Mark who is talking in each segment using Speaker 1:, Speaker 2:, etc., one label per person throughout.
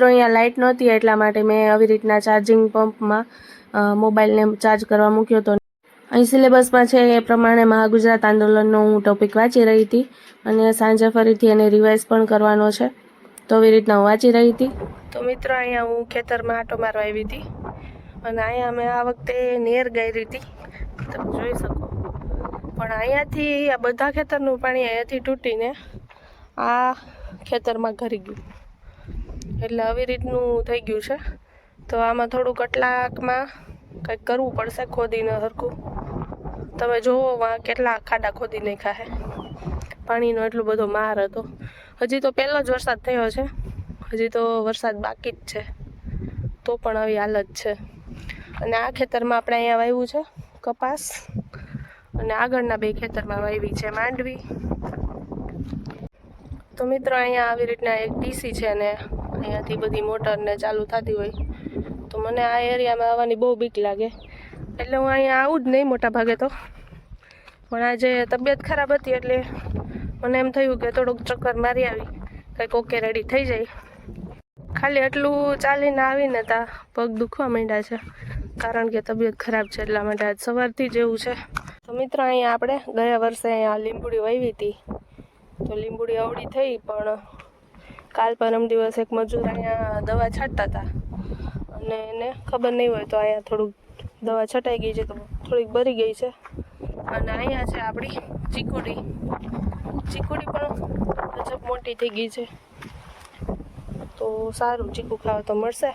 Speaker 1: મિત્રો અહીંયા લાઇટ નહોતી, એટલા માટે મેં આવી રીતના ચાર્જિંગ પંપમાં મોબાઈલને ચાર્જ કરવા મૂક્યો હતો અહીં સિલેબસમાં છે એ પ્રમાણે મહાગુજરાત આંદોલનનો હું ટોપિક વાંચી રહી હતી અને સાંજે ફરીથી એને રિવાઇઝ પણ કરવાનો છે. તો આવી રીતના હું વાંચી રહી હતી. તો મિત્રો અહીંયા હું ખેતરમાં આટો મારવા આવી હતી અને અહીંયા મેં આ વખતે નેર ગઈ હતી. તમે જોઈ શકો. પણ અહીંયાથી આ બધા ખેતરનું પાણી અહીંયાથી તૂટીને આ ખેતરમાં ઘરી ગયું. એટલે આવી રીતનું થઈ ગયું છે. તો આમાં થોડું કટલાકમાં કંઈક કરવું પડશે ખોદીને હરખું. તમે જુઓ વાં કેટલા ખાડા ખોદી નાખ્યા છે. પાણીનો એટલો બધો માર હતો. હજી તો પહેલો જ વરસાદ થયો છે. હજી તો વરસાદ બાકી જ છે. તો પણ આવી હાલત છે. અને આ ખેતરમાં આપણે અહીંયા વાવ્યું છે કપાસ. અને આગળના બે ખેતરમાં વાવી છે માંડવી. તો મિત્રો, અહીંયા આવી રીતના એક ડીસી છે ને અહીંયાથી બધી મોટરને ચાલુ થતી હોય. તો મને આ એરિયામાં આવવાની બહુ બીક લાગે. એટલે હું અહીંયા આવું જ નહીં મોટા ભાગે તો. પણ આજે તબિયત ખરાબ હતી એટલે મને એમ થયું કે થોડુંક ચક્કર મારી આવી. કંઈક ઓકે રેડી થઈ જાય. ખાલી એટલું ચાલીને આવીને તા પગ દુખવા માંડ્યા છે. કારણ કે તબિયત ખરાબ છે એટલા માટે આજ સવારથી જ એવું છે. તો મિત્રો અહીંયા આપણે ગયા વર્ષે અહીંયા લીંબુડી વાવી હતી. તો લીંબુડી અવળી થઈ પણ કાલ પરમ દિવસ એક મજૂર અહીંયા દવા છાંટતા હતા. અને એને ખબર નહીં હોય તો અહીંયા થોડુંક દવા છટાઈ ગઈ છે તો થોડીક બરી ગઈ છે. અને અહીંયા છે આપણી ચીકુડી. ચીકુડી પણ ગજબ મોટી થઈ ગઈ છે. તો સારું, ચીકુ ખાવા તો મળશે.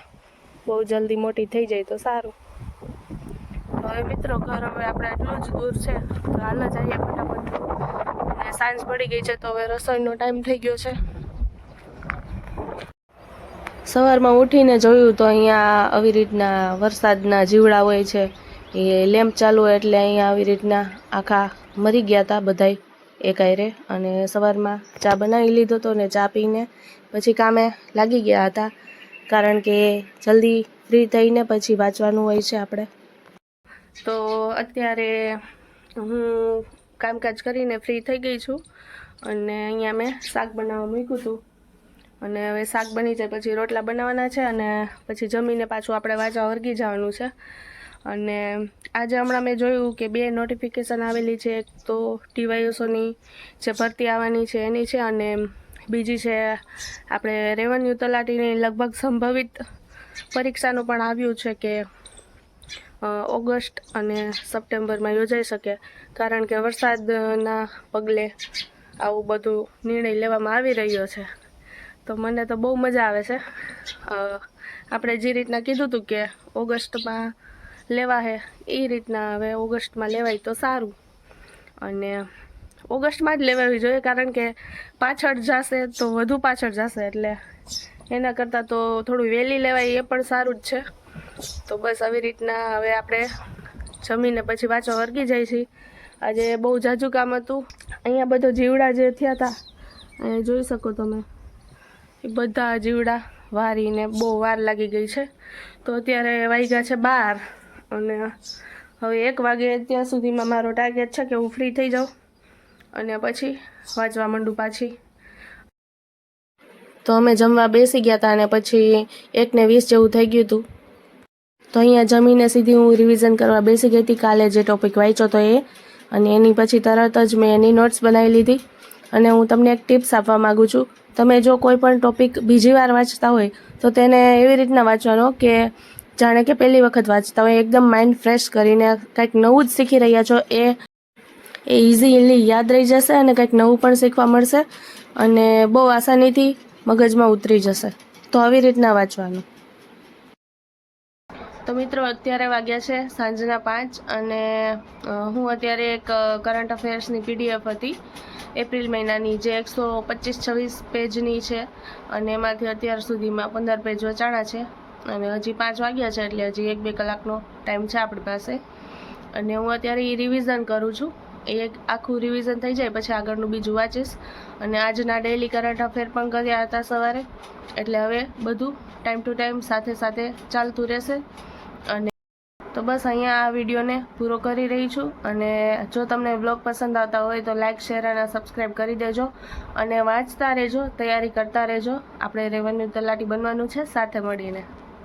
Speaker 1: બહુ જલ્દી મોટી થઈ જાય તો સારું. હવે મિત્રો ઘર હવે આપણે એટલું જ દૂર છે. તો હાલ જ આવીએ ફટાફટ. સાંજ પડી ગઈ છે તો હવે રસોઈનો ટાઈમ થઈ ગયો છે. સવારમાં ઉઠીને જોયું તો અહીંયા આવી રીતના વરસાદના જીવડા હોય છે. એ લેમ્પ ચાલુ હોય એટલે અહીંયા આવી રીતના આખા મરી ગયા હતા બધાય એકાયરે અને સવારમાં ચા બનાવી લીધો હતો ને ચા પીને પછી કામે લાગી ગયા હતા. કારણ કે જલ્દી ફ્રી થઈને પછી વાંચવાનું હોય છે આપણે. તો અત્યારે હું કામકાજ કરીને ફ્રી થઈ ગઈ છું. અને અહીંયા મેં શાક બનાવવા મૂક્યું હતું. અને હવે શાક બની જાય, પછી રોટલા બનાવવાના છે અને પછી જમીને પાછું આપણે વાંચવા વર્ગી જવાનું છે. અને આજે હમણાં મેં જોયું કે બે નોટિફિકેશન આવેલી છે, એક તો ટીવાયએસઓની જે ભરતી આવવાની છે, એની છે અને બીજી છે આપણે રેવન્યુ તલાટીની લગભગ સંભવિત પરીક્ષાનું પણ આવ્યું છે કે ઓગસ્ટ અને સપ્ટેમ્બરમાં યોજાઈ શકે. કારણ કે વરસાદના પગલે આવું બધું નિર્ણય લેવામાં આવી રહ્યો છે. તો મને તો બહુ મજા આવે છે. આપણે જે રીતના કીધું હતું કે ઓગસ્ટમાં લેવા હે, એ રીતના હવે ઓગસ્ટમાં લેવાય તો સારું. અને ઓગસ્ટમાં જ લેવાવી જોઈએ કારણ કે પાછળ જશે તો વધુ પાછળ જશે એટલે એના કરતાં તો થોડું વહેલી લેવાય એ પણ સારું જ છે. તો બસ આવી રીતના હવે આપણે જમીને પછી પાછો વર્ગી જાય છે આજે બહુ જાજુ કામ હતું. અહીંયા બધો જીવડા જે થયા હતા જોઈ શકો તમે. એ બધા જીવડા વારીને બહુ વાર લાગી ગઈ છે. તો અત્યારે વાગ્યા છે બાર અને હવે એક વાગે ત્યાં સુધીમાં મારો ટાર્ગેટ છે કે હું ફ્રી થઈ જાઉં અને પછી વાંચવા માંડું પાછી. તો અમે જમવા બેસી ગયા હતા અને પછી એકને વીસ જેવું થઈ ગયું હતું તો અહીંયા જમીને સીધી હું રિવિઝન કરવા બેસી ગઈ હતી. કાલે જે ટોપિક વાંચ્યો તો એ. અને એની પછી તરત જ મેં એની નોટ્સ બનાવી લીધી. અને હું તમને એક ટિપ્સ આપવા માગું છું. તમે જો કોઈ પણ ટોપિક બીજી વાર વાંચતા હોય, તો તેને એવી રીતના વાંચવાનો કે જાણે કે પહેલી વખત વાંચતા હોય, એકદમ માઇન્ડ ફ્રેશ કરીને કંઈક નવું જ શીખી રહ્યા છો, એ એ ઇઝીલી યાદ રહી જશે અને કંઈક નવું પણ શીખવા મળશે અને બહુ આસાનીથી મગજમાં ઉતરી જશે. તો આવી રીતના વાંચવાનું. તો મિત્રો, અત્યારે વાગ્યા છે સાંજના પાંચ અને હું અત્યારે એક કરંટ અફેર્સની પીડીએફ હતી. એપ્રિલ મહિનાની જે એકસો પચીસ છવ્વીસ પેજની છે અને એમાંથી અત્યાર સુધીમાં પંદર પેજ વચાણા છે અને હજી પાંચ વાગ્યા છે એટલે હજી એક બે કલાકનો ટાઈમ છે આપણી પાસે. અને હું અત્યારે એ રિવિઝન કરું છું. એ એક આખું રિવિઝન થઈ જાય પછી આગળનું બીજું વાંચીશ. અને આજના ડેલી કરંટ અફેર પણ કર્યા હતા સવારે. એટલે હવે બધું ટાઈમ ટુ ટાઈમ સાથે સાથે ચાલતું રહેશે. અને તો બસ અહીંયા આ વિડીયોને પૂરો કરી રહી છું અને જો તમને બ્લોગ પસંદ આવતા હોય તો લાઇક શેર અને સબસ્ક્રાઈબ કરી દેજો અને વાંચતા રહેજો, તૈયારી કરતા રહેજો. આપણે રેવન્યુ તલાટી બનવાનું છે, સાથે મળીને.